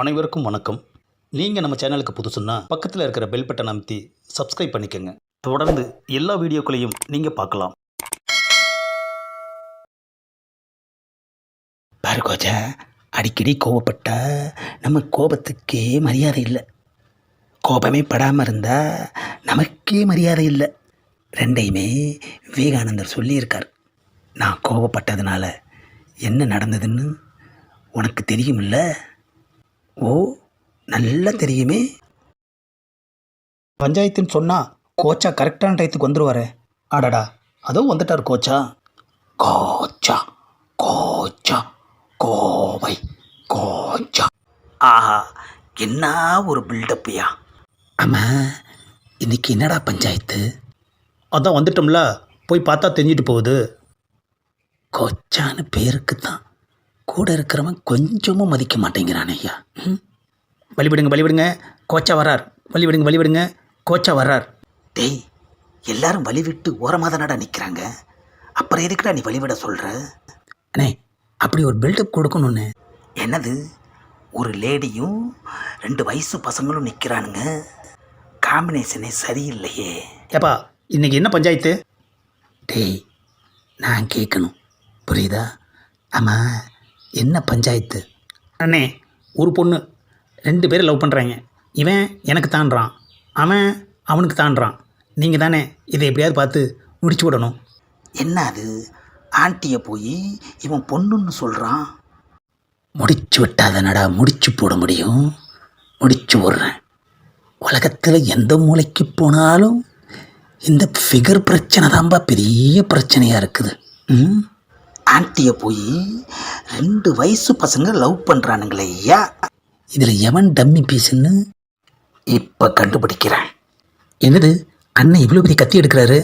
அனைவருக்கும் வணக்கம். நீங்கள் நம்ம சேனலுக்கு புதுசுன்னா பக்கத்தில் இருக்கிற பெல் பட்டன் அமைத்தி சப்ஸ்கிரைப் பண்ணிக்கோங்க. தொடர்ந்து எல்லா வீடியோக்களையும் நீங்கள் பார்க்கலாம். பாரு கோஜா அடிக்கடி கோவப்பட்டா நம்ம கோபத்துக்கே மரியாதை இல்லை. கோபமே படாமல் இருந்தால் நமக்கே மரியாதை இல்லை. ரெண்டையுமே விவேகானந்தர் சொல்லியிருக்கார். நான் கோபப்பட்டதுனால என்ன நடந்ததுன்னு உனக்கு தெரியுமில்ல? ஓ நல்லா தெரியுமே. பஞ்சாயத்துன்னு சொன்னால் கோச்சா கரெக்டான டயத்துக்கு வந்துடுவார் ஆடாடா அதுவும் வந்துட்டார் கோச்சா. கோச்சா கோச்சா கோவை கோச்சா. ஆஹா என்ன ஒரு பில்டப்பியா ஆமாம் இன்னைக்கு என்னடா பஞ்சாயத்து? அதான் வந்துட்டோம்ல போய் பார்த்தா தெரிஞ்சிட்டு போகுது. கொச்சான்னு பேருக்கு தான் கூட இருக்கிறவன் கொஞ்சமும் மதிக்க மாட்டேங்கிறான் ஐயா. வழிபடுங்க வழிபடுங்க கோச்சா வர்றார். வழிபடுங்க வழிபடுங்க கோச்சா வர்றார். டேய் எல்லாரும் வழி விட்டு ஓரமாக தானடா நிற்கிறாங்க அப்புறம் எதுக்குடா நீ வழிவிட சொல்கிற அண்ணே அப்படி ஒரு பில்டப் கொடுக்கணும்னு. என்னது? ஒரு லேடியும் ரெண்டு வயசு பசங்களும் நிற்கிறானுங்க காம்பினேஷனே சரியில்லையே. ஏப்பா இன்னைக்கு என்ன பஞ்சாயத்து? டேய் நான் கேட்கணும் புரியுதா? ஆமாம் என்ன பஞ்சாயத்து? அண்ணே ஒரு பொண்ணு ரெண்டு பேரும் லவ் பண்ணுறாங்க இவன் எனக்கு தாண்டுறான் அவன் அவனுக்கு தாண்டுறான் நீங்கள் தானே இதை எப்படியாவது பார்த்து முடிச்சு விடணும். என்ன அது? ஆண்டியை போய் இவன் பொண்ணுன்னு சொல்கிறான் முடிச்சு விட்டாதனடா முடிச்சு போட முடியும். முடிச்சு விட்றேன். உலகத்தில் எந்த மூலைக்கு போனாலும் இந்த ஃபிகர் பிரச்சனை தான்பா பெரிய பிரச்சனையாக இருக்குது. ம்? ஆண்டியை போய் ரெண்டு வயசு பசங்க லவ் பண்ணுறானுங்களே ஐயா. இதில் எவன் டம்மி பீஸுன்னு? இப்போ கண்டுபிடிக்கிறேன். என்னது? அண்ணன் இவ்வளோ பெரிய கத்தி எடுக்கிறாரு?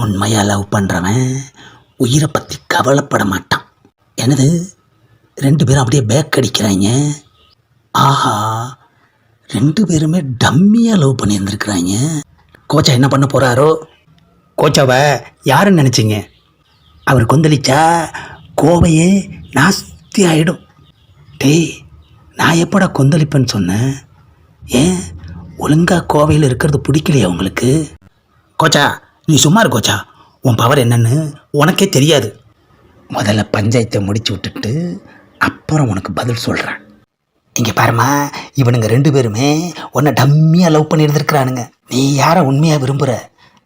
உண்மையாக லவ் பண்ணுறவன் உயிரை பற்றி கவலைப்பட மாட்டான். என்னது? ரெண்டு பேரும் அப்படியே பேக் அடிக்கிறாங்க. ஆஹா ரெண்டு பேருமே டம்மியாக லவ் பண்ணியிருந்துருக்குறாங்க. கோச்சா என்ன பண்ண போகிறாரோ கோச்சாவை யாருன்னு நினச்சிங்க? அவர் கொந்தளிச்சா கோவையே நாஸ்தி ஆகிடும் டேய் நான் எப்படா கொந்தளிப்பேன்னு சொன்னேன்? ஏன்? ஒழுங்காக கோவையில் இருக்கிறது பிடிக்கலையா உங்களுக்கு? கோச்சா நீ சும்மா இரு கோச்சா. உன் பவர் என்னன்னு உனக்கே தெரியாது. முதல்ல பஞ்சாயத்தை முடிச்சு விட்டுட்டு அப்புறம் உனக்கு பதில் சொல்கிறேன் இங்கே பாரும்மா இவனுங்க ரெண்டு பேருமே உன்னை டம்மியாக லவ் பண்ணியிருந்துருக்குறானுங்க. நீ யாரை உண்மையாக விரும்புகிற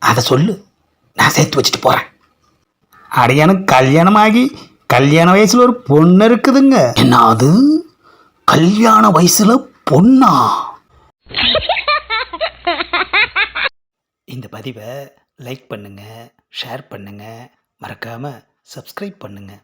அதை சொல்லு. நான் சேர்த்து வச்சுட்டு போகிறேன் அடையானும் கல்யாணமாகி கல்யாண வயசில் ஒரு பொண்ணு இருக்குதுங்க. என்ன அது கல்யாண வயசில் பொண்ணா? இந்த பதிவை லைக் பண்ணுங்கள் ஷேர் பண்ணுங்கள் மறக்காமல் சப்ஸ்கிரைப் பண்ணுங்கள்